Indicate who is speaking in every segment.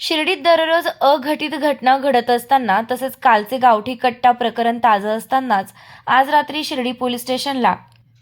Speaker 1: शिर्डीत दररोज अघटित घटना घडत असताना तसेच कालचे गावठी कट्टा प्रकरण ताजं असतानाच आज रात्री शिर्डी पोलीस स्टेशनला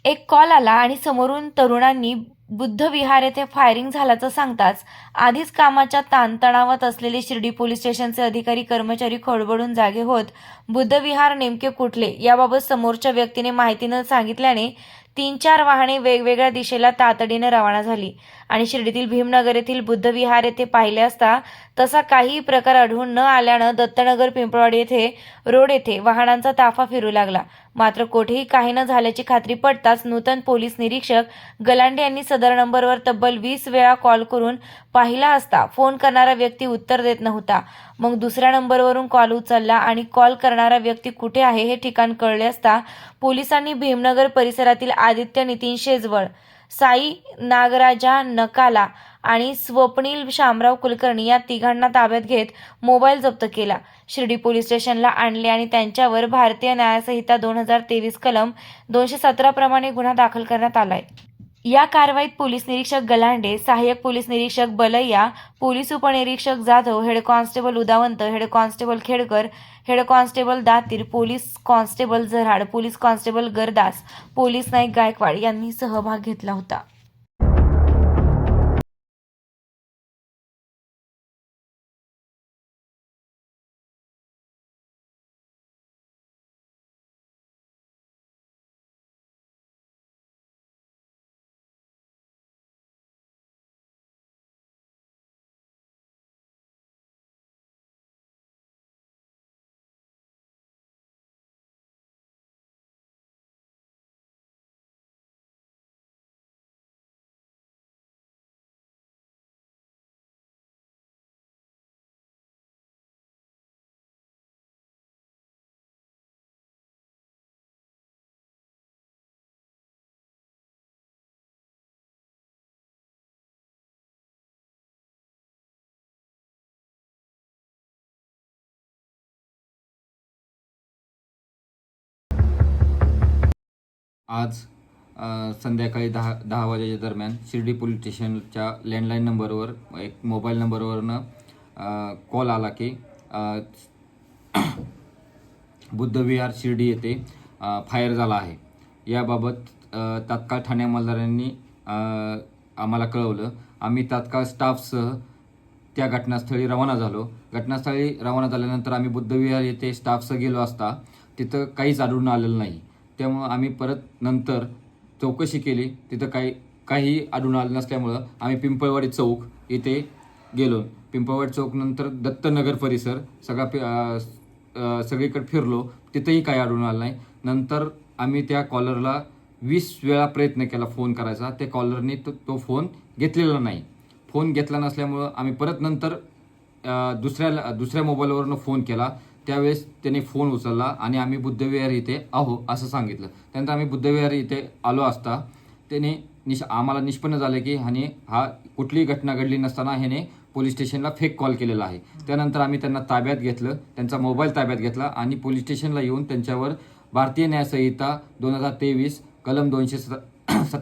Speaker 1: एक कॉल आला आणि समोरून तरुणांनी बुद्धविहार येथे फायरिंग झाल्याचं सांगताच आधीच कामाच्या ताणतणावात असलेले शिर्डी पोलीस स्टेशनचे अधिकारी कर्मचारी खडबडून जागे होत बुद्धविहार नेमके कुठले याबाबत समोरच्या व्यक्तीने माहिती न सांगितल्याने तीन चार वाहने वेगवेगळ्या दिशेला तातडीने रवाना झाली. आणि शिर्डीतील भीमनगर येथील बुद्धविहार येथे पाहिले असता तसा काहीही प्रकार आढळून न आल्यानं दत्तनगर पिंपळवाडी येथे रोड येथे वाहनांचा ताफा फिरू लागला. मात्र कोठेही काही न झाल्याची खात्री पडताच नूतन पोलीस निरीक्षक गलांडे यांनी सदर नंबरवर तब्बल वीस वेळा कॉल करून पाहिला असता फोन करणारा व्यक्ती उत्तर देत नव्हता. मग दुसऱ्या नंबरवरून कॉल उचलला आणि कॉल करणारा व्यक्ती कुठे आहे हे ठिकाण कळले असता पोलिसांनी भीमनगर परिसरातील आदित्य नितीन शेजवळ साई नागराजा नकाला आणि स्वप्नील शामराव कुलकर्णी या तिघांना ताब्यात घेत मोबाईल जप्त केला. शिर्डी पोलीस स्टेशनला आणले आणि त्यांच्यावर भारतीय न्यायसंहिता दोन हजार तेवीस कलम दोनशे सतरा प्रमाणे गुन्हा दाखल करण्यात आलाय. या कारवाईत पोलीस निरीक्षक गलांडे सहाय्यक पोलीस निरीक्षक बलैया पोलीस उपनिरीक्षक Jadhav head constable Udawant head constable Khedkar head constable Datir police constable Zarad police constable Gardas police Naik Gaikwad यांनी सहभाग घेतला होता.
Speaker 2: आज संध्याकाळी दहा दहा वाजेच्या दरम्यान शिर्डी पोलीस स्टेशनच्या लँडलाईन नंबरवर एक मोबाईल नंबरवरनं कॉल आला की बुद्धविहार शिर्डी येथे फायर झाला आहे. याबाबत तात्काळ ठाणे अंमलदारांनी आम्हाला कळवलं. आम्ही तात्काळ स्टाफसह त्या घटनास्थळी रवाना झालो. घटनास्थळी रवाना झाल्यानंतर आम्ही बुद्धविहार येथे स्टाफसह गेलो असता तिथं काहीच आढळून आलेलं नाही. त्यामुळं आम्ही परत नंतर चौकशी केली. तिथं काही काही आढळून आलं नसल्यामुळं आम्ही पिंपळवाडी चौक इथे गेलो. पिंपळवाडी चौक नंतर दत्तनगर परिसर सगळा पि- सगळीकडे फिरलो. तिथंही काही आढळून आलं नाही. नंतर आम्ही त्या कॉलरला वीस वेळा प्रयत्न केला फोन करायचा. त्या कॉलरने तो तो फोन घेतलेला नाही. फोन घेतला नसल्यामुळं आम्ही परत नंतर दुसऱ्या दुसऱ्या मोबाईलवरनं फोन केला. त्यावेळेस त्याने फोन उचलला आणि आम्ही बुद्धविहार इथे आहो असं सांगितलं. त्यानंतर आम्ही बुद्धविहार इथे आलो असता त्याने निश आम्हाला निष्पन्न झालं की ह्याने हा कुठलीही घटना घडली नसताना ह्याने पोलीस स्टेशनला फेक कॉल केलेला आहे. त्यानंतर आम्ही त्यांना ताब्यात घेतलं त्यांचा मोबाईल ताब्यात घेतला आणि पोलीस स्टेशनला येऊन त्यांच्यावर भारतीय न्यायसंहिता दोन हजार तेवीस कलम दोनशे सत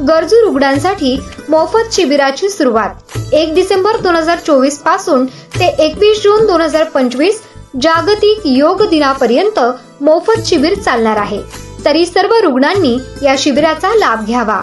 Speaker 3: गरजू रुग्णांसाठी मोफत शिबिराची सुरुवात. एक डिसेंबर दोन हजार चोवीसपासून ते एकवीस जून दोन हजार पंचवीस जागतिक योग दिनापर्यंत मोफत शिबिर चालणार आहे. तरी सर्व रुग्णांनी या शिबिराचा लाभ घ्यावा.